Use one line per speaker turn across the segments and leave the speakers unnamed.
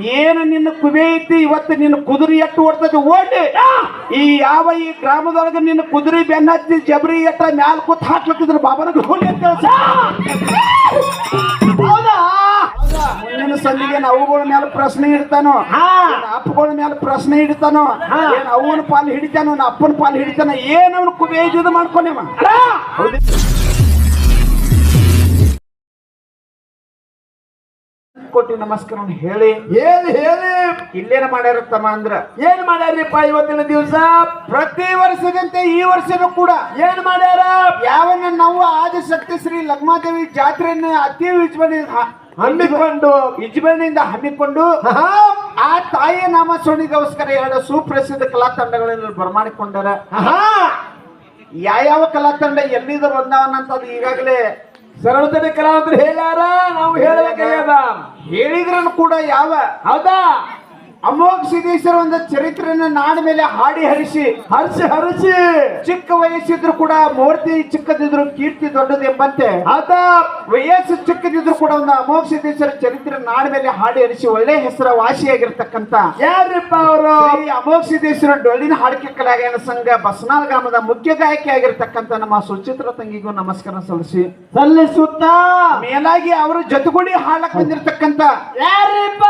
ಏನು ನಿನ್ನ ಕುಬೆ ಐತಿ ಇವತ್ತು ನಿನ್ನ ಕುದುರೆ ಎಟ್ಟು ಓಡ್ತದೆ ಓಡಿ? ಈ ಯಾವ ಈ ಗ್ರಾಮದೊಳಗೆ ನಿನ್ನ ಕುದುರೆ ಬೆನ್ನ ಹತ್ತಿ ಜಬರಿ ಎಟ್ಟ ಮ್ಯಾಲ ಕೂತ್ ಹಾಕ್ಲಕ್ಕಿದ್ರು ಬಾಬನಿಗೆ ಹೋಗಿ ಅಂತ.
ಹೌದಾ?
ಮುಂದಿನ ಸಂದಿಗೆ ಅವುಗಳ ಮೇಲೆ ಪ್ರಶ್ನೆ ಇಡ್ತಾನೋ? ಅಪ್ಪಗಳ ಮೇಲೆ ಪ್ರಶ್ನೆ
ಇಡ್ತಾನೋ.
ಏನ್ ಅವನ ಪಾಲು ಹಿಡಿತಾನೋ? ಅಪ್ಪನ ಪಾಲು ಹಿಡಿತಾನ? ಏನವನು ಅವ್ನು ಕುಬೆ ಕೊಟ್ಟಿ ನಮಸ್ಕಾರ ಹೇಳಿ.
ಹೇಳಿ ಹೇಳಿ.
ಇಲ್ಲೇನ ಮಾಡ್ಯಾರತ್ತಮ್ಮ ಅಂದ್ರ?
ಏನ್ ಮಾಡ್ಯಾರಿಪ್ಪ ಇವತ್ತಿನ ದಿವಸ?
ಪ್ರತಿ ವರ್ಷದಂತೆ ಈ ವರ್ಷನೂ ಕೂಡ
ಏನ್ ಮಾಡ್ಯಾರ?
ಯಾವನ್ನ ನಾವು ಆದಿಶಕ್ತಿ ಶ್ರೀ ಲಗ್ಮಾದೇವಿ ಜಾತ್ರೆಯನ್ನ ಅತಿ ವಿಜೃಂಭಣೆ
ಹಮ್ಮಿಕೊಂಡು
ಯಜಮಾನಿಯಿಂದ ಹಮ್ಮಿಕೊಂಡು ಆ ತಾಯಿಯ ಸೋಣಿಗೋಸ್ಕರ ಎರಡು ಸುಪ್ರಸಿದ್ಧ ಕಲಾ ತಂಡಗಳನ್ನು ಬರಮಾಡಿಕೊಂಡಾರ.
ಯಾವ
ಯಾವ ಕಲಾ ತಂಡ ಎಲ್ಲಿದ ಬಂದವನಂತದ್ದು ಈಗಾಗಲೇ
ಸರಳತನ ಕಲಾವಂತರು ಹೇಳ್ಯಾರ? ನಾವು ಹೇಳಬೇಕಾಗ್ಯದ
ಹೇಳಿದ್ರನು ಕೂಡ ಯಾವ?
ಹೌದಾ?
ಅಮೋಘ ಸಿದ್ದೇಶ್ವರ ಒಂದು ಚರಿತ್ರೆಯನ್ನ ನಾಡ ಮೇಲೆ ಹಾಡಿ ಹರಿಸಿ
ಹರಿಸಿ ಹರಿಸಿ.
ಚಿಕ್ಕ ವಯಸ್ಸಿದ್ರು ಕೂಡ ಮೂರ್ತಿ ಚಿಕ್ಕದಿದ್ರು ಕೀರ್ತಿ ದೊಡ್ಡದು ಎಂಬಂತೆ
ಆತ
ವಯಸ್ಸು ಚಿಕ್ಕದಿದ್ರು ಕೂಡ ಒಂದು ಅಮೋಘ ಸಿದ್ದೇಶ್ವರ ಚರಿತ್ರೆ ನಾಡ ಮೇಲೆ ಹಾಡಿ ಹರಿಸಿ ಒಳ್ಳೆ ಹೆಸರ ವಾಸಿಯಾಗಿರ್ತಕ್ಕಂತ
ಯಾರಪ್ಪ ಅವರು?
ಈ ಅಮೋಘ ಸಿದ್ದೇಶ್ವರ ಡೊಳ್ಳಿನ ಹಾಡಿಕೆ ಕಲಾಗಾಯನ ಸಂಘ ಬಸನಾಲ್ ಗ್ರಾಮದ ಮುಖ್ಯ ಗಾಯಕಿ ಆಗಿರ್ತಕ್ಕಂತ ನಮ್ಮ ಸುಚಿತ್ರ ತಂಗಿಗೂ ನಮಸ್ಕಾರ ಸಲ್ಲಿಸಿ.
ಸಲ್ಲಿಸುತ್ತ?
ಮೇಲಾಗಿ ಅವರು ಜೊತೆಗೂಡಿ ಹಾಡಕ್ ಬಂದಿರತಕ್ಕಂತ
ಯಾರಪ್ಪ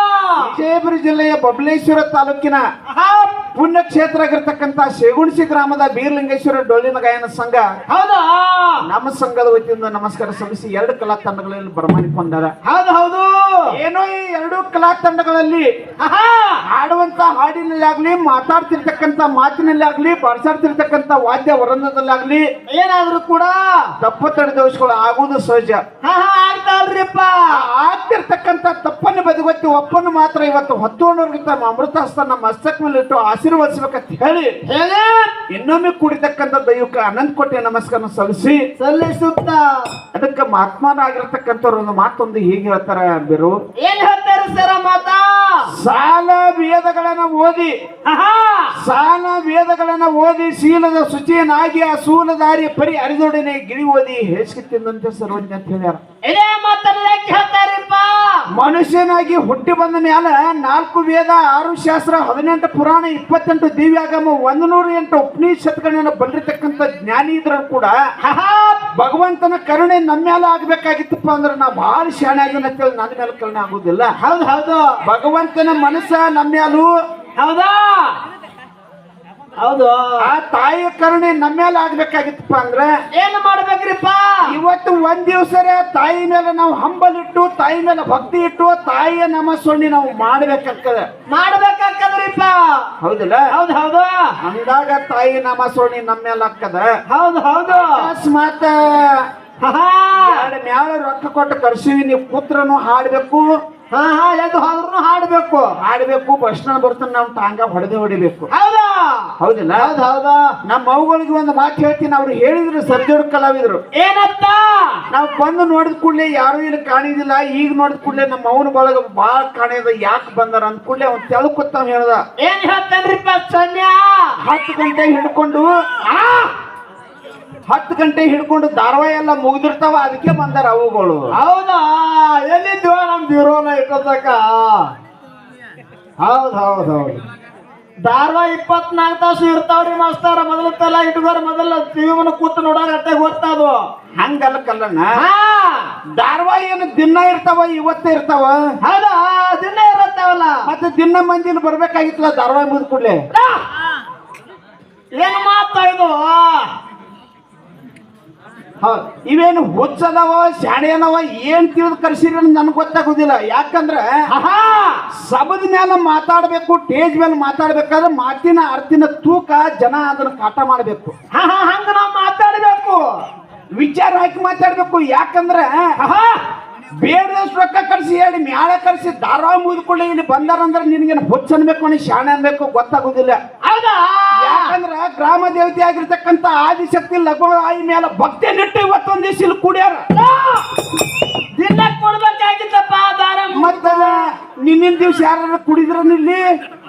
ವಿಜಯಪುರ ಜಿಲ್ಲೆಯ ಬಬಲೇಶ್ವರ ತಾಲೂಕಿನ
ಪುಣ್ಯ
ಪುಣ್ಯಕ್ಷೇತ್ರ ಆಗಿರ್ತಕ್ಕಂಥ ಶೇಗುಣಸಿ ಗ್ರಾಮದ ಬೀರ್ಲಿಂಗೇಶ್ವರ ಡೊಳ್ಳಿನ ಗಾಯನ ಸಂಘ
ಹೌದಾ?
ನಮ್ಮ ಸಂಘದ ವತಿಯಿಂದ ನಮಸ್ಕಾರ ಸಲ್ಲಿಸಿ ಎರಡು ಕಲಾ ತಂಡಗಳಲ್ಲಿ ಬರಮಾಡಿಕೊಂಡಾರ.
ಹೌದು ಹೌದು.
ಏನೋ ಈ ಎರಡು ಕಲಾ ತಂಡಗಳಲ್ಲಿ ಹಾಡುವಂತ ಹಾಡಿನಲ್ಲಿ ಆಗ್ಲಿ ಮಾತಾಡ್ತಿರ್ತಕ್ಕಂಥ ಮಾತಿನಲ್ಲಿ ಆಗ್ಲಿ ಬರ್ಸಾಡ್ತಿರ್ತಕ್ಕಂತ ವಾದ್ಯ ವರಂಗದಲ್ಲಾಗ್ಲಿ
ಏನಾದ್ರೂ ಕೂಡ
ತಪ್ಪು ತಡೆದೋಷಗಳು ಆಗುವುದು ಸಹಜ.
ಆಗ್ತಾಳ್ರಿಪ್ಪ
ಆ ಆಗ್ತಿರ್ತಕ್ಕಂಥ ತಪ್ಪನ್ನು ಬದಿಗೊತ್ತಿ ಒಪ್ಪನ್ನು ಮಾತ್ರ ಇವತ್ತು ಹೊತ್ತುಕೊಂಡವ್ರಿಗಿಂತ ತಮ್ಮ ಅಮೃತ ನಮ್ಮ ಮಸ್ತಕ್ ಮೇಲೆ ಇಟ್ಟು ಆಶೀರ್ವದಿಸ್ಬೇಕಂತ ಹೇಳಿ
ಹೇಳಿ.
ಇನ್ನೊಮ್ಮೆ ಕೂಡಿತಕ್ಕಂತ ದೈವಕ್ಕೆ ಅನಂತ ಕೋಟೆ ನಮಸ್ಕಾರ ಸಲ್ಲಿಸಿ.
ಸಲ್ಲಿಸುತ್ತ.
ಅದಕ್ಕೆ ಮಹಾತ್ಮನಾಗಿರ್ತಕ್ಕಂಥವ್ರ ಒಂದು ಮಾತೊಂದು ಹೀಗೆ ಹೇಳ್ತಾರೆ ಬಿರು
ಏನ್ ಹೇಳ್ತಾರೆ ಸರ ಮಾತಾ?
ಸಾಲ ವೇದಗಳನ್ನ ಓದಿ. ಸಾಲ ವೇದಗಳನ್ನ ಓದಿ ಶೀಲದ ಶುಚಿಯನಾಗಿ ಆ ಸೂಲದಾರಿ ಪರಿ ಅರಿದೊಡನೆ ಗಿಳಿ ಓದಿ ಹೇಸಿಗೆ ತಿಂದಂತೆ ಸರ್ವಜ್ಞ ಅಂತ ಹೇಳ್ಯಾರ. ಮನುಷ್ಯನಾಗಿ ಹುಟ್ಟಿ ಬಂದ ಮೇಲೆ ನಾಲ್ಕು ವೇದ ಆರು ಶಾಸ್ತ್ರ ಹದಿನೆಂಟು ಪುರಾಣ ಇಪ್ಪತ್ತೆಂಟು ದಿವ್ಯಾಗಮ ಒಂದು ನೂರ ಎಂಟು ಉಪನಿಷತ್ಗಳನ್ನ ಬಲ್ಲಿರ್ತಕ್ಕಂಥ ಜ್ಞಾನಿ ಇದ್ರೂ ಕೂಡ ಭಗವಂತನ ಕರುಣೆ ನಮ್ಮ ಮೇಲೆ ಆಗ್ಬೇಕಾಗಿತ್ತಪ್ಪ ಅಂದ್ರೆ ನಾ ಭಾಳ ಶಾಣೆ ಆಗಿನ ಅಂತೇಳಿ ನನ್ನ ಮೇಲೆ ಕರುಣೆ ಆಗುದಿಲ್ಲ.
ಹೌದು ಹೌದು.
ಭಗವಂತನ ಮನಸ್ಸ ನಮ್ಮ ಮೇಲೂ
ಹೌದಾ? ಹೌದು.
ಆ ತಾಯಿ ಕರುಣೆ ನಮ್ಮ ಮೇಲೆ ಆಗ್ಬೇಕಾಗಿತ್ತಪ್ಪ ಅಂದ್ರೆ
ಏನು ಮಾಡ್ಬೇಕ್ರಿಪ್ಪ?
ಇವತ್ತು ಒಂದ್ ದಿವಸ ತಾಯಿ ಮೇಲೆ ನಾವು ಹಂಬಲಿಟ್ಟು ತಾಯಿ ಮೇಲೆ ಭಕ್ತಿ ಇಟ್ಟು ತಾಯಿಯ ನಮಸ್ಸೊಣ್ಣಿ ನಾವು ಮಾಡ್ಬೇಕಾಗ್ತದೆ
ಮಾಡ್ಬೇಕಾಗ್ತದ್ರಿಪ್ಪ
ಹೌದಲ್ಲ?
ಹೌದು ಹೌದು.
ಅಂದಾಗ ತಾಯಿ ನಮಸ್ಸೊಣ್ಣಿ ನಮ್ಮೇಲೆ ಹಾಕದ
ಹೌದು ಹೌದು.
ಅಕಸ್ಮಾತ್ ಮ್ಯಾಲ ರೊಕ್ಕ ಕೊಟ್ಟು ಕರ್ಸಿವಿ ನೀವು ಪುತ್ರನು ಹಾಡ್ಬೇಕು.
ಹಾ ಹಾ ಎದ್ದು ಹೋದ್ರು ಹಾಡ್ಬೇಕು.
ಹಾಡ್ಬೇಕು ಭಕ್ಷಣ ಬರ್ತಾನೆ ನಾವು ಟಾಂಗ ಹೊಡೆದೇ ಹೊಡಿಬೇಕು.
ಹೌದಾ?
ಹೌದಿಲ್ಲ?
ಹೌದು ಹೌದು.
ನಮ್ಮ ಅವುಗಳಿಗೆ ಒಂದು ಮಾತು ಹೇಳ್ತೀನಿ ಅವ್ರು ಹೇಳಿದ್ರು ಸರ್ಜೋರ್ ಕಲಾವಿದ್ರು.
ಏನಂತ
ನಾವು ಬಂದು ನೋಡಿದ ಕೂಡಲೇ ಯಾರು ಇಲ್ಲಿ ಕಾಣಿದಿಲ್ಲ. ಈಗ ನೋಡಿದ ಕೂಡಲೇ ನಮ್ಮ ಅವನ ಬಳಗ ಬಾಳ ಕಾಣಿದ ಯಾಕೆ ಬಂದಾರ ಅಂದ ಕೂಡಲೇ ಅವ್ನು ತೆಳಕುತ್ತಾವ ಹೇಳ್ದ.
ಏನ್ ಹೇಳ್ತಾನ್ರಿಪ್ಪ ಸನ್ಯ?
ಹತ್ತು ಗಂಟೆ ಹಿಡ್ಕೊಂಡು! ಹತ್ತು ಗಂಟೆ ಹಿಡ್ಕೊಂಡು ಧಾರವಾಹಿ ಎಲ್ಲ ಮುಗ್ದಿರ್ತಾವ ಅದಕ್ಕೆ ಬಂದಾರ ಅವುಗಳು.
ಹೌದಾ? ಎಲ್ಲಿದ್ವ ನಮ್ ಬಿರೋನ ಇಟ್ಟದಕ್ಕ ಹೌದ್ ಹೌದ್ ಹೌದು. ಧಾರವಾಡ ಇಪ್ಪತ್ನಾಲ್ಕು ತಾಸು ಇರ್ತಾವ್ರಿ ಮಾಸ್ತಾರ. ಮೊದಲ ತಲ ಇಟ್ಕೋರ ಮೊದಲ ಜೀವನ ಕೂತ್ ನೋಡೋರ್ ಅಟ್ಟೆ ಗೊತ್ತದು
ಹಂಗಲ್ಲ ಕಲ್ಲಣ್ಣ.
ಹಾ.
ಧಾರಾವಾಹಿ ಏನು ದಿನ ಇರ್ತಾವ ಇವತ್ತೇ ಇರ್ತಾವ?
ಹೌದಾ ದಿನ ಇರತ್ತಾವಲ್ಲ.
ಮತ್ತೆ ದಿನ ಮಂದಿನ ಬರ್ಬೇಕಾಗಿತ್ತಲ್ಲ ಧಾರವಾಡ ಮುಗಿದ ಕೂಡ್ಲೆ?
ಏನು ಮಾತಾ ಇದು
ಇವೇನು ಹುಚ್ಚದವ ಶಾಣೆನವ ಏನ್ ತಿಳಿದು ಕರ್ಸಿರಿ ನನ್ಗೆ ಗೊತ್ತಾಗೋದಿಲ್ಲ. ಯಾಕಂದ್ರೆ ಸಬದ ಮೇಲೆ ಮಾತಾಡ್ಬೇಕು ಟೇಜ್ ಮೇಲೆ ಮಾತಾಡ್ಬೇಕಾದ್ರೆ ಮಾತಿನ ಅರ್ಥಿನ ತೂಕ ಜನ ಅದನ್ನ ಕಾಟ ಮಾಡ್ಬೇಕು.
ಹಂಗ ನಾವು ಮಾತಾಡ್ಬೇಕು.
ವಿಚಾರ ಹಾಕಿ ಮಾತಾಡ್ಬೇಕು. ಯಾಕಂದ್ರೆ ಬೇಡದಷ್ಟು ರೊಕ್ಕ ಕರ್ಸಿ ಹೇಳಿ ಮ್ಯಾಳ ಕರ್ಸಿ ಧಾರಾವಾಹಿ ಮುಗಿದ್ಕೊಳ್ಳಿ ಇಲ್ಲಿ ಬಂದಾರಂದ್ರೆ ನಿನಗೇನು ಹುಚ್ಚ ಅನ್ಬೇಕು ನೀ ಶಾಣೆ ಅನ್ಬೇಕು ಗೊತ್ತಾಗುದಿಲ್ಲ.
ಹೌದಾ?
ಯಾಕಂದ್ರ ಗ್ರಾಮ ದೇವತೆ ಆಗಿರ್ತಕ್ಕಂಥ ಆದಿಶಕ್ತಿ ಲಘು ಆಯಿ ಮೇಲೆ ಭಕ್ತಿ ನೆಟ್ಟು ಇವತ್ತೊಂದು ದಿವಸ ಇಲ್ಲಿ ಕುಡಿಯಾರ.
ದಿನ ಕೊಡ್ಬೇಕಾಗಿತ್ತಪ್ಪ ದಾರ
ಮತ್ತ ನಿನ್ನಿನ ದಿವ್ಸ ಯಾರು ಕುಡಿದ್ರ ಇಲ್ಲಿ?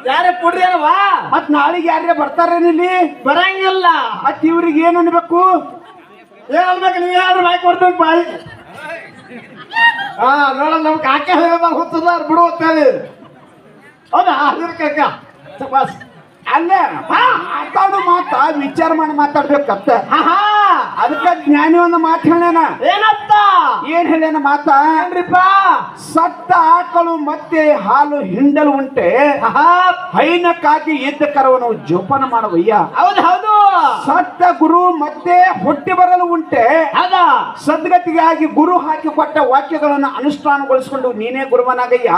ಯಾರ ಕೊಡ್ರಿ ಅಲ್ವಾ
ಮತ್ ನಾಳೆಗೆ ಯಾರೇ ಬರ್ತಾರೇನಿಲ್ಲಿ
ಬರಂಗಿಲ್ಲ.
ಮತ್ ಇವ್ರಿಗೆ ಏನ್ ಅನ್ಬೇಕು?
ಏನ್ ಅನ್ಬೇಕು? ನೀವ್ ಯಾರು ಬಾಯಿ ಕೊಡ್ಬೇಕು ಬಾಯಿ. ಹಾ ನೋಡ ನಮ್ ಕಾಕೆ ಹೋಗ್ತದ ಹುತ್ತದ ಬಿಡು ಅಂತೇಳಿ ಹೌದಾ? ಅದಕ್ಕೆ ಸಬಾಸ್.
ಅಲ್ಲ ಮಾತಾಡು ಮಾತ ವಿಚಾರ ಮಾಡಿ ಮಾತಾಡ್ಬೇಕತ್ತ ಅದಕ್ಕ ಜ್ಞಾನಿ ಒಂದು ಮಾತು ಹೇಳ್ಯಾನ.
ಏನತ್ತ
ಏನ್ ಹೇಳ್ಯಾನ ಮಾತ?
ಏನ್ರಿಪ್ಪ?
ಸತ್ತ ಆಕಳು ಮತ್ತೆ ಹಾಲು ಹಿಂಡಲು ಉಂಟೆ. ಹೈನಕ್ಕಾಗಿ ಎದ್ದ ಕರವನ್ನು ಜೋಪಾನ ಮಾಡುವಯ್ಯ.
ಹೌದು ಹೌದು.
ಸತ್ತ ಗುರು ಮತ್ತೆ ಹುಟ್ಟಿ ಬರಲು ಉಂಟೆ.
ಅದ
ಸದ್ಗತಿಗಾಗಿ ಗುರು ಹಾಕಿ ಕೊಟ್ಟ ವಾಕ್ಯಗಳನ್ನು ಅನುಷ್ಠಾನಗೊಳಿಸಿಕೊಂಡು ನೀನೇ ಗುರುವನಾಗಯ್ಯ.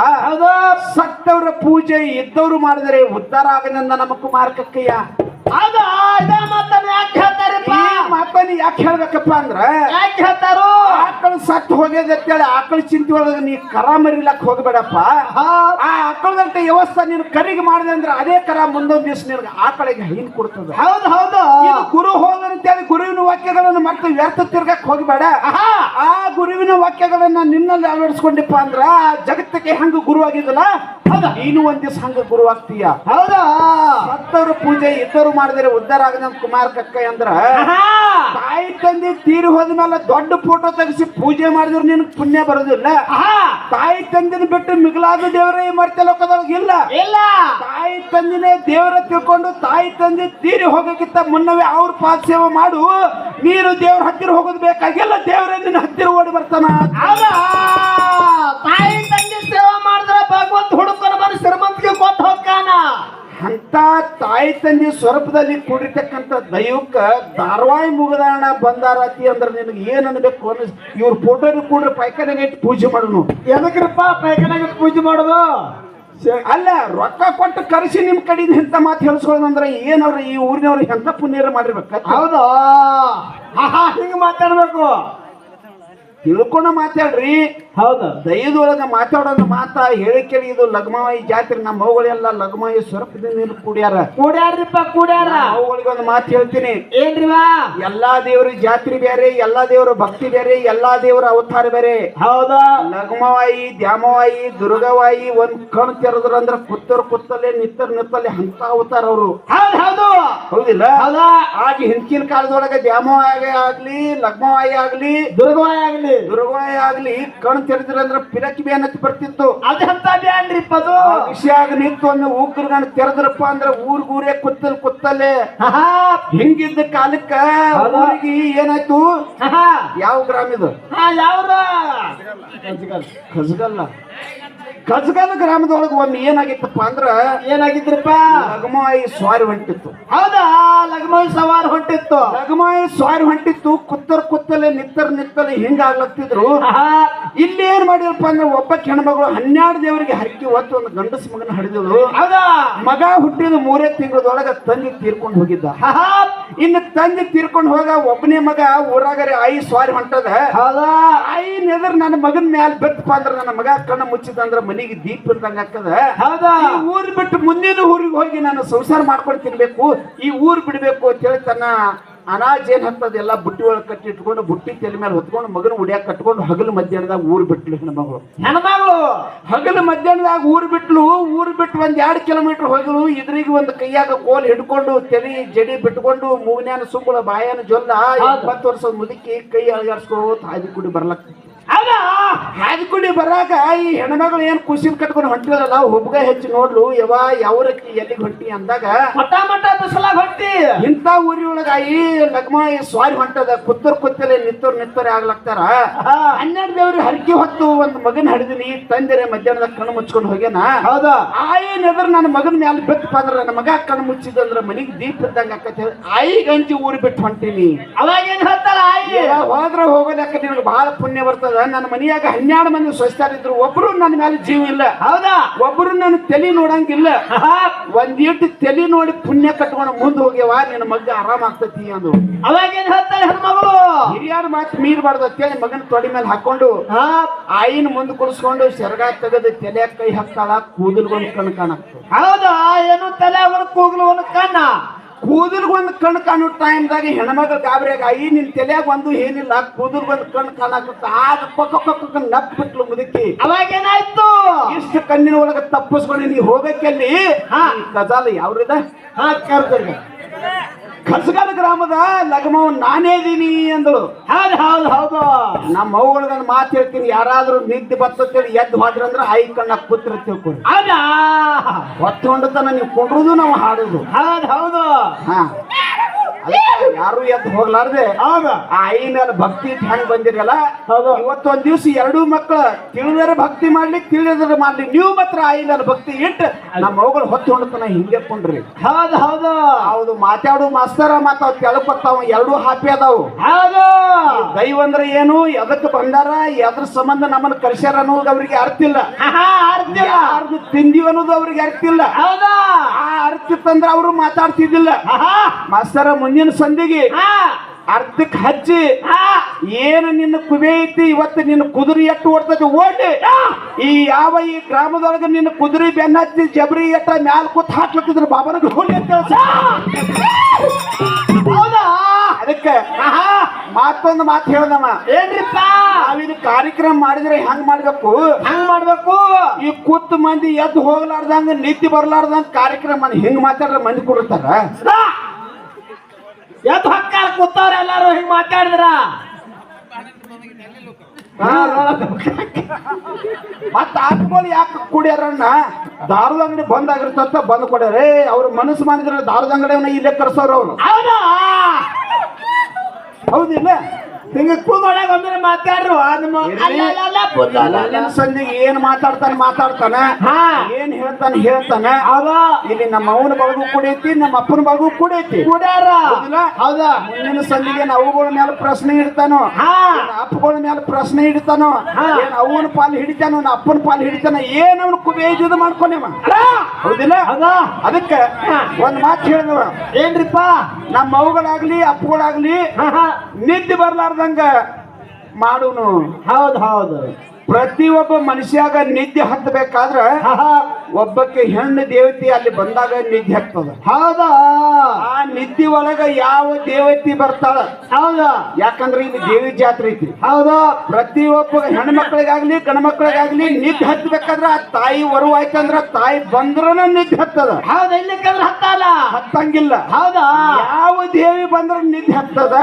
ಸತ್ತವರ ಪೂಜೆ ಇದ್ದವರು ಮಾಡಿದರೆ ಉದ್ಧಾರ ಆಗದಿಂದ ನಮ್ಮ ಕುಮಾರಕಕ್ಕಯ್ಯ.
ಮಾತನ್ನ ಯಾಕೆ ಹೇಳ್ತಾರಪ್ಪ?
ಈ ಮಾತನ್ನ ಯಾಕೆ ಹೇಳ್ಬೇಕಪ್ಪ ಅಂದ್ರ
ಯಾಕೆ ಹೇಳ್ತಾರು?
ಆಕಳು ಸತ್ತು ಹೋಗ್ಯದ ಅಂತೇಳಿ ಆಕಳ ಚಿಂತೆ ಒಳಗೆ ನೀ ಕರ ಮರಿಲಕ್ ಹೋಗ್ಬೇಡಪ್ಪ. ಆ ಆಕಳದಂತ ವ್ಯವಸ್ಥೆ ನೀನು ಕರಿಗೆ ಮಾಡಿದೆ ಅಂದ್ರೆ ಅದೇ ಕರ ಮುಂದೊಂದ್ ದಿವಸ ನಿನಗೆ ಆಕಳಿಗೆ ಹೈನ್ ಕೊಡ್ತದ.
ಹೌದು ಹೌದು.
ಗುರು ಹೋದಂತೇಳಿ ಗುರುವಿನ ವಾಕ್ಯಗಳನ್ನು ಮತ್ತೆ ವ್ಯರ್ಥ ತಿರ್ಗಕ್ ಹೋಗ್ಬೇಡ. ಆ ಗುರುವಿನ ವಾಕ್ಯಗಳನ್ನ ನಿನ್ನಲ್ಲಿ ಅಳವಡಿಸ್ಕೊಂಡಿಪ್ಪ ಅಂದ್ರ ಜಗತ್ತಿಗೆ ಹಂಗ ಗುರು ಆಗಿದ್ದಲ್ಲ
ಹೌದಾ.
ನೀನು ಒಂದ್ ದಿವಸ ಹಂಗ ಗುರು ಆಗ್ತೀಯ
ಹೌದಾ.
ಸತ್ತವರು ಪೂಜೆ ಇದ್ದವರು ಮಾಡಿದ್ರೆ ಉದ್ದಾರ ಆಗದ ಕುಮಾರ್ ಕಕ್ಕ ಅಂದ್ರ ತಾಯಿ ತಂದೆ ತೀರಿ ಹೋದ್ಮೇಲೆ ದೊಡ್ಡ ಫೋಟೋ ತೆಗಿಸಿ ಪೂಜೆ ಮಾಡಿದ್ರು ನಿನ್ ಪುಣ್ಯ ಬರೋದಿಲ್ಲ. ತಾಯಿ ತಂದಿನ ಬಿಟ್ಟು ಮಿಗಿಲಾದ ದೇವರೇ ಈ ಮರ್ತ್ಯ ಲೋಕದೊಳಗೆ ಇಲ್ಲ.
ಇಲ್ಲ!
ತಾಯಿ ತಂದಿನೇ ದೇವರ ತಿಳ್ಕೊಂಡು ತಾಯಿ ತಂದೆ ತೀರಿ ಹೋಗಕ್ಕಿಂತ ಮುನ್ನವೇ ಅವ್ರ ಪಾದ ಸೇವೆ ಮಾಡು. ನೀನು ದೇವ್ರ ಹತ್ತಿರ ಹೋಗೋದು ಬೇಕಾಗಿಲ್ಲ ದೇವರೇ ನಿನ್ನ ಹತ್ತಿರ ಓಡಿ ಬರ್ತಾನ.
ತಾಯಿ ತಂದೆ ಸೇವೆ ಮಾಡಿದ್ರೆ ಭಗವಂತ ಹುಡುಕನ ಬಂದು ಶ್ರೀಮಂತಿಗೆ ಕೊಟ್ಟು ಹೋಗ್ತಾನ.
ಅಂತ ತಾಯಿ ತಂದೆ ಸ್ವರೂಪದಲ್ಲಿ ಕೂಡಿರ್ತಕ್ಕಂಥ ದೈವಕ್ಕ ಧಾರವಾಹಿ ಮುಗದಾಣ ಬಂದಾರತಿ ಅಂದ್ರೆ ನಿನಗೆ ಏನು ಅನ್ಬೇಕು ಅನ್ನಿಸ್ ಇವ್ರ ಫೋಟೋ ಕೂಡ ಪೈಖಾನೆಗೆ ಇಟ್ಟು ಪೂಜೆ ಮಾಡೋನು.
ಎದಕ್ರಪ್ಪ ಇಟ್ಟು ಪೂಜೆ ಮಾಡೋದು?
ಅಲ್ಲ ರೊಕ್ಕ ಕೊಟ್ಟು ಕರೆಸಿ ನಿಮ್ ಕಡೆಯಿಂದ ಎಂತ ಮಾತು ಹೇಳ್ಸ್ಕೊಳ್ಳೋದಂದ್ರೆ ಏನವ್ರ ಈ ಊರಿನವ್ರು ಎಂತ ಪುಣ್ಯರ ಮಾಡಿರ್ಬೇಕು?
ಹೌದಾ? ಹಿಂಗ ಮಾತಾಡ್ಬೇಕು.
ತಿಳ್ಕೊಂಡು ಮಾತಾಡ್ರಿ.
ಹೌದು.
ದಯದೊಳಗೆ ಮಾತಾಡೋದು ಮಾತ ಹೇಳಿ ಕೇಳಿ ಇದು ಲಗ್ಮಾಯಿ ಜಾತ್ರೆ ನಮ್ಮ ಅವುಗಳೆಲ್ಲ ಲಗ್ಮಾಯಿ ಸ್ವರೂಪದಿಂದ ಕೂಡ್ಯಾರ.
ಕೂಡ್ಯಾರ್ರಿಪ್ಪ ಕೂಡ್ಯಾರ.
ಅವುಗಳಿಗೆ ಒಂದು ಮಾತು ಹೇಳ್ತೀನಿ.
ಏನ್ರಿವಾ?
ಎಲ್ಲಾ ದೇವ್ರ ಜಾತ್ರೆ ಬೇರೆ ಎಲ್ಲಾ ದೇವ್ರ ಭಕ್ತಿ ಬೇರೆ ಎಲ್ಲಾ ದೇವ್ರ ಅವತಾರ ಬೇರೆ.
ಹೌದ.
ಲಗ್ಮವಾಯಿ ದ್ಯಾಮವಾಯಿ ದುರ್ಗವಾಯಿ ಒಂದ್ ಕಣ್ ತೆರೆದ್ರು ಅಂದ್ರ ಕುತ್ತರ್ ಕುತ್ತಲೆ ನಿತ್ತರ್ ನಿತ್ತಲೆ ಹಂತ ಅವತಾರ ಅವರು.
ಹೌದು ಹೌದು.
ಹೌದಿಲ್ಲ?
ಹೌದಾ.
ಆಗ ಹಿಂದಿನ ಕಾಲದೊಳಗೆ ದ್ಯಾಮವಾಯಿ ಆಗ್ಲಿ ಲಗ್ಮವಾಯಿ ಆಗ್ಲಿ
ದುರ್ಗವಾಯಿ ಆಗ್ಲಿ.
ದುರ್ಗವಾಯಿ ಆಗ್ಲಿ ಕಣ್ ತೆರೆದ್ರ ಅಂದ್ರ ಪಿರಕಿ ಬೇನತ್ ಬರ್ತಿತ್ತು.
ಅದಂತ ಬ್ಯಾನ್ರಿಪ್ಪ ಅದು?
ನಿಂತು ಒಂದು ಉಗ್ರಗಣ ತೆರೆದ್ರಪ್ಪ ಅಂದ್ರ ಊರ್ಗೂರೇ ಕುತ್ತಲ್ ಕುತ್ತಲೆ
ಆಹಾ
ಹಿಂಗಿದ್ದ ಕಾಲಕ್ಕ? ಊರಿಗೆ ಏನಾಯ್ತು? ಯಾವ ಗ್ರಾಮ ಇದು?
ಹಾ ಯಾವ್ರ
ಕಜಗಲ್ ಗ್ರಾಮದೊಳಗೆ ಒಮ್ಮೆ ಏನಾಗಿತ್ತಪ್ಪ ಅಂದ್ರ
ಏನಾಗಿದ್ರಪ್ಪ
ಲಗಮಾಯಿ ಸ್ವಾರಿ ಹೊಂಟಿತ್ತು.
ಹೌದಾ? ಲಗಮಾಯಿ ಸವಾರ್ ಹೊಂಟಿತ್ತು.
ಲಗಮಾಯಿ ಸ್ವಾರಿ ಹೊಂಟಿತ್ತು ಕುತ್ತರ್ ಕುತ್ತಲೆ ನಿತ್ತರ್ ನಿತ್ತಲೆ ಹಿಂಗ ಆಗ್ಲತ್ತಿದ್ರು.
ಆಹಾ.
ಇಲ್ಲಿ ಏನ್ ಮಾಡಿರಪ್ಪ ಅಂದ್ರೆ ಒಬ್ಬ ಹೆಣ್ಮಗಳು ಹನ್ನೆರಡು ದೇವರಿಗೆ ಹರಕಿ ಹೊತ್ತು ಒಂದು ಗಂಡಸ ಮಗನ ಹಡಿದಳು
ಹೌದಾ?
ಮಗ ಹುಟ್ಟಿದ ಮೂರೇ ತಿಂಗಳದೊಳಗ ತಂದೆ ತೀರ್ಕೊಂಡು ಹೋಗಿದ್ದ. ಇನ್ನು ತಂದೆ ತೀರ್ಕೊಂಡು ಹೋಗ ಒಬ್ಬನೇ ಮಗ ಊರಾಗರೆ ಆಯಿ ಸ್ವಾರಿ ಹೊಂಟದ.
ಹೌದಾ?
ಆಯಿ ನೆದ್ರ ನನ್ನ ಮಗನ ಮ್ಯಾಲ ಬೆತ್ತಪ್ಪ ಅಂದ್ರ ನನ್ನ ಮಗ ಕಣ್ಣ ಮುಚ್ಚಿದಂದ್ರ ಮನೆಗೆ ದೀಪ ಇರ್ದಂಗ ಆಗ್ತದ.
ಹೌದಾ?
ಈ ಊರ್ ಬಿಟ್ಟು ಮುಂದಿನ ಊರಿಗೆ ಹೋಗಿ ನಾನು ಸಂಸಾರ ಮಾಡ್ಕೊಂಡು ತಿನ್ಬೇಕು. ಈ ಊರ್ ಬಿಡ್ಬೇಕು ಅಂತ ಹೇಳಿ ತನ್ನ ಅನಾಜ್ ಏನ್ ಹತ್ತದ ಎಲ್ಲ ಬುಟ್ಟಿ ಒಳಗೆ ಕಟ್ಟಿ ಇಟ್ಕೊಂಡು ಬುಟ್ಟಿ ತಲೆ ಮೇಲೆ ಹೊತ್ಕೊಂಡು ಮಗನ ಉಡಿಯಾಕ ಕಟ್ಕೊಂಡು ಹಗಲು ಮಧ್ಯಾಹ್ನದಾಗ ಊರ್ ಬಿಟ್ಲು ನನ್ನ
ಮಗಳು.
ಹಗಲು ಮಧ್ಯಾಹ್ನದಾಗ ಊರ್ ಬಿಟ್ಲು ಊರ್ ಬಿಟ್ಟು ಒಂದ್ ಎರಡು ಕಿಲೋಮೀಟರ್ ಹೋಗಲು ಇದ್ರಿಗೆ ಒಂದು ಕೈಯಾಗ ಕೋಲ್ ಹಿಡ್ಕೊಂಡು ತಲೆ ಜಡಿ ಬಿಟ್ಕೊಂಡು ಮೂಗ್ನ್ಯಾನ ಸುಂಬಳ ಬಾಯನ ಜೊಲ್ಲ. ಇಪ್ಪತ್ತು ವರ್ಷದ ಮುದುಕಿ ಕೈ ಅಳಗಾಡ್ಸ್ಕೋತ ಹಾದಿ ಕುಡಿ ಬರ್ಲಕ್ಕ
ಹೌದಾ
ಹಾದಿ ಕುಡಿ ಬರಾಕ ಈ ಹೆಣ್ಮಗಳು ಏನ್ ಖುಷಿ ಕಟ್ಕೊಂಡು ಹೊಂಟಿರಲ್ಲ ಹುಬ್ಗ ಹೆಚ್ಚು ನೋಡ್ಲು ಯಾವ ಯಾವ್ರಕ್ಕಿ ಎಲ್ಲಿಗೆ ಹೊಂಟಿ ಅಂದಾಗ.
ಮಠ ಮಠ ಸಲ ಹೊಂಟಿ.
ಇಂಥ ಊರಿ ಒಳಗ ಈ ಲಗ್ಮ ಈ ಸ್ವಾರಿ ಹೊಂಟದ ಕುತ್ತರ್ ಕುತ್ತಲೆ ನಿತ್ತೋರ್ ನಿತ್ತೋರೆ
ಆಗ್ಲಾಗ್ತಾರ.
ಹನ್ನೆರಡು ದೇವ್ರಿ ಹರಕೆ ಹೊತ್ತು ಒಂದ್ ಮಗನ ಹಡಿದಿನಿ ತಂದಿರೆ ಮಧ್ಯಾಹ್ನದ ಕಣ್ಣು ಮುಚ್ಕೊಂಡು ಹೋಗ್ಯಾನ.
ಹೌದಾ?
ಆಯಿ ನೆದ್ರ ನನ್ನ ಮಗನ ಮ್ಯಾಲ ಬೆತ್ತಪ್ಪ ಅಂದ್ರ ನನ್ನ ಮಗ ಕಣ್ಣು ಮುಚ್ಚಿದಂದ್ರ ಮನಿಗ್ ದೀಪ ಇದ್ದಂಗ ಆಕತಿ ಆಯಿ ಗಂಜಿ ಊರಿ ಬಿಟ್ಟು ಹೊಂಟೀನಿ.
ಅವಾಗ ಏನ್ ಹೇಳ್ತಾರ ಆಯಿ?
ಹೋದ್ರೆ ಹೋದ್ರ ಹೋಗೋದಕ್ಕ ನಿನಗೆ ಬಹಳ ಪುಣ್ಯ ಬರ್ತದ. ನನ್ನ ಮನೆಯಾಗ ಹನ್ನೆರಡು ಮಂದಿ ಸ್ವಸ್ಥರಿದ್ರು ಒಬ್ರು ನನ್ನ ಮೇಲೆ ಜೀವ ಇಲ್ಲ.
ಹೌದಾ?
ಒಬ್ರು ನನ್ನ ತಲೆ ನೋಡಂಗಿಲ್ಲ. ಒಂದಿಟ್ಟು ತಲೆ ನೋಡಿ ಪುಣ್ಯ ಕಟ್ಕೊಂಡು ಮುಂದೆ ಹೋಗ್ಯವ ನಿನ್ನ ಮಗ ಆರಾಮ ಆಗ್ತತಿ ಅಂದು
ಅವಾಗ ಹೇಳ್ತಾರೆ ಹೆಣ್ಮಗಳು?
ಹಿರಿಯರ ಮಾತು ಮೀರ್ಬಾರ್ದು ಅಂತೇಳಿ ಮಗನ ತೊಡೆ ಮೇಲೆ ಹಾಕೊಂಡು ಆಯಿನ ಮುಂದೆ ಕುಡಿಸ್ಕೊಂಡು ಸೆರಗ ತೆಗೆದು ತಲೆ ಕೈ ಹಾಕ್ತಾಳ ಕೂದಲ್ಗೊಂದು ಕಣ್ ಕಾಣ
ಹೌದಾ? ಏನು ತಲೆ ಅವರ ಕೂಗ್ಲು ಒಂದು ಕಣ್ಣ?
ಕೂದಲ್ಗೊಂದು ಕಣ್ ಕಾಣೋ ಟೈಮ್ದಾಗ ಹೆಣ್ಮಗ ಗಾಬರಿಯಾಗ ಐ ನಿನ್ ತಲೆಯಾಗ ಒಂದು ಏನಿಲ್ಲ ಕೂದಲ್ಗೊಂದು ಕಣ್ ಕಾಣಾಕತ್ತ. ಆಗ ಪಕ್ಕ ಪಕ್ಕ ನಪ್ ಬಿಟ್ಲು ಮುದುಕಿ.
ಅವಾಗ ಏನಾಯ್ತು
ಇಷ್ಟು ಕಣ್ಣಿನ ಒಳಗ ತಪ್ಪಿಸ್ಕೊಂಡು ನೀ ಹೋಗಕ್ಕೆ ಅಲ್ಲಿ ಕಜಾಲ ಯಾವ್ರಿದ?
ಹಾ ಕರ್ದ್ರಿ
ಕಸಗಾಲ ಗ್ರಾಮದ ಲಗಮವ್ ನಾನೇ ಇದೀನಿ ಅಂದಳು.
ಹೌದು ಹೌದು ಹೌದು.
ನಮ್ಮ ಅವುಗಳ ಮಾತು ಹೇಳ್ತೀನಿ ಯಾರಾದ್ರೂ ನಿದ್ದೆ ಬರ್ತೇಳಿ ಎದ್ದು ಹೋದ್ರ ಅಂದ್ರೆ ಐ ಕಣ್ಣ ಕೂತ್ರ ತಿಳ್ಕೊಂಡು
ಹೌದಾ?
ಹೊತ್ತೊಂಡತನ ನೀವು ಕೊಡುದು ನಾವು ಹಾಡುದು.
ಹೌದು ಹೌದು.
ಹಾ. ಯಾರು ಎದ್ದು ಹೋಗ್ಲಾರ್ದೆ
ಹೌದು.
ಆ ಐ ಭಕ್ತಿ ಹೆಂಗ್ ಬಂದಿರಲ್ಲ
ಹೌದು.
ಇವತ್ತೊಂದ್ ದಿವ್ಸ ಎರಡೂ ಮಕ್ಕಳ ತಿಳಿದ್ರೆ ಭಕ್ತಿ ಮಾಡ್ಲಿಕ್ಕೆ ತಿಳಿದ್ರೆ ಮಾಡ್ಲಿ ನೀವು ಮಾತ್ರ ಆಯಿನ ಭಕ್ತಿ ಇಟ್ಟು ನಮ್ಮ ಮಗಳು ಹೊತ್ತು ಹೊಂಡತನ ಹಿಂಗೆ ಕೊಂಡ್ರಿ.
ಹೌದ ಹೌದು.
ಹೌದು ಮಾತಾಡು ಮಾಸ್ತರ ಮಾತಾವ್ ಕೆಳಪತ್ತಾವ ಎರಡು ಹಾಪಿ ಅದಾವು.
ಹೌದು.
ದೈವ ಅಂದ್ರೆ ಏನು? ಎದಕ್ ಬಂದಾರ? ಎದ್ರ ಸಂಬಂಧ ನಮ್ಮನ್ನ ಕರ್ಸ್ಯಾರ ಅನ್ನೋದು ಅವ್ರಿಗೆ ಅರ್ಥ ಇಲ್ಲ.
ಅರ್ಥ
ತಿಂದಿವಿ ಅನ್ನೋದು ಅವ್ರಿಗೆ ಅರ್ಥ ಇಲ್ಲ.
ಹೌದಾ.
ಆ ಅರ್ಥ ತಂದ್ರ ಅವರು ಮಾತಾಡ್ತಿದ್ದಿಲ್ಲ. ಮಾಸ್ತರ ಮುಂದಿನ ಸಂಧಿಗೆ
ಹಾ,
ಅರ್ಧಕ್ಕೆ ಹಚ್ಚಿ. ಏನು ನಿನ್ನ ಕುಬೆ ಐತಿ ಇವತ್ತು ನಿನ್ನ ಕುದುರೆ ಎಟ್ಟು ಓಡ್ತದೆ ಓಡಿ. ಈ ಯಾವ ಈ ಗ್ರಾಮದೊಳಗೆ ನಿನ್ನ ಕುದುರೆ ಬೆನ್ನ ಹಚ್ಚಿ ಜಬರಿ ಎಟ್ಟ ಮ್ಯಾಲ ಕೂತ್ ಹಾಕ್ಲತ್ತಿದ್ರ ಬಾಬನಿಗೆ ಹೋಗಿ ಅಂತ.
ಹೌದಾ?
ಅದಕ್ಕೆ ಮತ್ತೊಂದು ಮಾತು ಹೇಳ್ದವ.
ಏನ್ರಿಪ್ಪ
ನಾವಿದು ಕಾರ್ಯಕ್ರಮ ಮಾಡಿದ್ರೆ ಹೆಂಗ್ ಮಾಡ್ಬೇಕು?
ಹೆಂಗ್ ಮಾಡ್ಬೇಕು?
ಈ ಕೂತ್ ಮಂದಿ ಎದ್ದು ಹೋಗ್ಲಾರ್ದಂಗ ನೀತಿ ಬರ್ಲಾರ್ದಂಗ ಕಾರ್ಯಕ್ರಮ ಹಿಂಗ್ ಮಾತಾಡ್ರೆ ಮಂದಿ ಕೊಡ್ತಾರ.
ಎದ್ದು ಹಕ್ಕಾರ ಕೂತವ್ರ ಎಲ್ಲಾರು ಹಿಂಗ್ ಮಾತಾಡಿದ್ರ?
ಮತ್ತ ಆತ್ಗಳು ಯಾಕೆ ಕುಡಿಯಾರಣ್ಣ ದಾರದ ಅಂಗಡಿ ಬಂದ್ ಆಗಿರ್ತಂತ ಬಂದ್ ಕೊಡ್ಯಾರ. ಅವ್ರ ಮನಸ್ಸು ಮಾಡಿದ್ರೆ ದಾರದ ಅಂಗಡಿಯನ್ನ ಇಲ್ಲೇ ಕರ್ಸೋರು ಅವ್ರು.
ಹೌದಾ?
ಹೌದಿಲ್ಲ?
ಹಿಂಗ ಕೂಗೊಳಗ ಒಮ್ಮೆ ಮಾತಾಡ್ರು ನಿಮ್ಮ ಅಲ್ಲ
ಸಂಜೆಗೆ ಏನ್ ಮಾತಾಡ್ತಾನೆ ಮಾತಾಡ್ತಾನ? ಏನ್ ಹೇಳ್ತಾನೆ ಹೇಳ್ತಾನ? ಇಲ್ಲಿ ನಮ್ಮ ಅವನ ಬಗು ಕುಡಿಯತಿ ನಮ್ಮ ಅಪ್ಪನ ಬಗು ಕುಡಿಯತಿ
ಕುಡ್ಯಾರ?
ಹೌದಿಲ್ಲ?
ಹೌದಾ?
ಮುಂದಿನ ಸಂಧಿಗೆ ಅವುಗಳ ಮೇಲೆ ಪ್ರಶ್ನೆ ಇಡ್ತಾನೋ? ಏನ್ ಅಪ್ಪಗಳ ಮೇಲೆ ಪ್ರಶ್ನೆ
ಇಡ್ತಾನೋ.
ಏನ್ ಅವನ ಪಾಲ್ ಹಿಡಿತಾನೋ ನಾ ಅಪ್ಪನ ಪಾಲ್ ಹಿಡಿತಾನ ಏನ್ ಅವನು ಕುಬೇಜದ ಮಾಡ್ಕೊಂಡೇವ ಹೌದಿಲ್ಲ?
ಹೌದಾ?
ಅದಕ್ಕೆ. ಒಂದ್ ಮಾತು ಹೇಳಿದವ.
ಏನ್ರಿಪ್ಪ?
ನಮ್ಮ ಅವುಗಳಾಗ್ಲಿ ಅಪ್ಪಗಳಾಗ್ಲಿ
ನಿದ್ದೆ ಹಾ
ಬರ್ಲಾರ್ದಂಗ ಮಾಡುನು.
ಹೌದು ಹೌದು.
ಪ್ರತಿಯೊಬ್ಬ ಮನುಷ್ಯಾಗ ನಿದ್ದೆ ಹತ್ತಬೇಕಾದ್ರ ಒಬ್ಬಕ್ಕೆ ಹೆಣ್ಣು ದೇವತೆ ಅಲ್ಲಿ ಬಂದಾಗ ನಿದ್ದೆ ಹಾಕ್ತದ
ಹೌದಾ?
ಆ ನಿದ್ದೆ ಒಳಗ ಯಾವ ದೇವತೆ ಬರ್ತಾಳ?
ಹೌದಾ?
ಯಾಕಂದ್ರೆ ಇಲ್ಲಿ ದೇವಿ ಜಾತ್ರೆ ಐತಿ.
ಹೌದು?
ಪ್ರತಿಯೊಬ್ಬ ಹೆಣ್ಮಕ್ಳಿಗಾಗ್ಲಿ ಗಂಡ ಮಕ್ಳಿಗಾಗ್ಲಿ ನಿದ್ದೆ ಹತ್ತಬೇಕಾದ್ರ ಆ ತಾಯಿ ವರು ಆಯ್ತಂದ್ರ ತಾಯಿ ಬಂದ್ರನ ನಿದ್ದೆ ಹತ್ತದ.
ಹೌದು? ಇಲ್ಲಿಕ್ಕಂದ್ರೆ ಹತ್ತಲ್ಲ
ಹತ್ತಂಗಿಲ್ಲ.
ಹೌದಾ?
ಯಾವ ದೇವಿ ಬಂದ್ರ ನಿದ್ದೆ ಹತ್ತದ.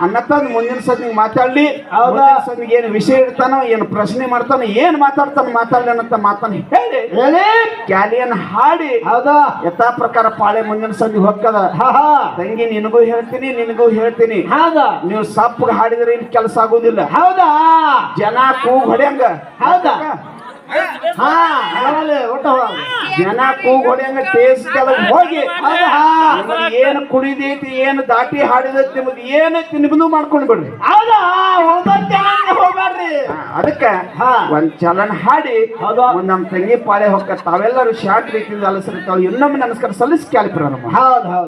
ಅನ್ನತ್ತಂದ್ ಮುಂದಿನ ಸತಿ ಮಾತಾಡ್ಲಿ.
ಹೌದಾ?
ಮುಂದಿನ ಏನ್ ವಿಷಯ ಇಡ್ತಾನೋ ಏನ್ ಪ್ರಶ್ನೆ ಮಾಡ್ತಾನೋ ಏನ್ ಮಾತಾಡ್ತಾನ ಮಾತಾಡ್ಲಿ ಅನ್ನತ್ತ ಮಾತಾನ ಹೇಳಿ.
ಹೇಳಿ.
ಕ್ಯಾಲಿಯನ್ ಹಾಡಿ.
ಹೌದಾ.
ಯಥಾ ಪ್ರಕಾರ ಪಾಳೆ ಮುಂದಿನ ಸಂದಿ ಹೊಕ್ಕದ.
ಹಾ ಹಾ.
ತಂಗಿ ನಿನಗೂ ಹೇಳ್ತೀನಿ ನಿನಗೂ ಹೇಳ್ತೀನಿ.
ಹೌದಾ.
ನೀವು ಸಪ್ಪಗೆ ಹಾಡಿದ್ರೆ ಇನ್ ಕೆಲಸ ಆಗುದಿಲ್ಲ.
ಹೌದಾ?
ಜನ ಕೂಗ್ ಹೊಡ್ಯಂಗ.
ಹೌದಾ? ಹಾ ಅವರಲ್ಲಿ ಒಟ್ಟು
ಜನ ಕೂಗ್ ಹೊಡ್ಯಂಗ ಟೇಸ್ಟ್ ಕೆಳಗೆ ಹೋಗಿ ಏನು ಕುಡಿದೈತಿ ಏನು ದಾಟಿ ಹಾಡಿದೈತಿ ನಿಮ್ದು ಏನು ತಿನ್ಬಂದು ಮಾಡ್ಕೊಂಡು ಬಿಡ್ರಿ.
ಹೌದಾ ಹೋಗ್ಬೇಡ್ರಿ
ಅದಕ್ಕ
ಹಾ.
ಒಂದ್ ಚಲನ್ ಹಾಡಿ? ಒಂದ್ ನಮ್ ತಂಗಿ ಪಾಳೆ ಹೊಕ್ಕ ತಾವೆಲ್ಲರೂ ಶಾರ್ಟ್ ರೀತಿಯಿಂದ ಅಲಸರಿತಾವ ಇನ್ನೊಮ್ಮೆ ನಮಸ್ಕಾರ ಸಲ್ಲಿಸಿ ಕ್ಯಾಲಿಪುರ ನಮ್ಮ
ಹೌದು ಹೌದು.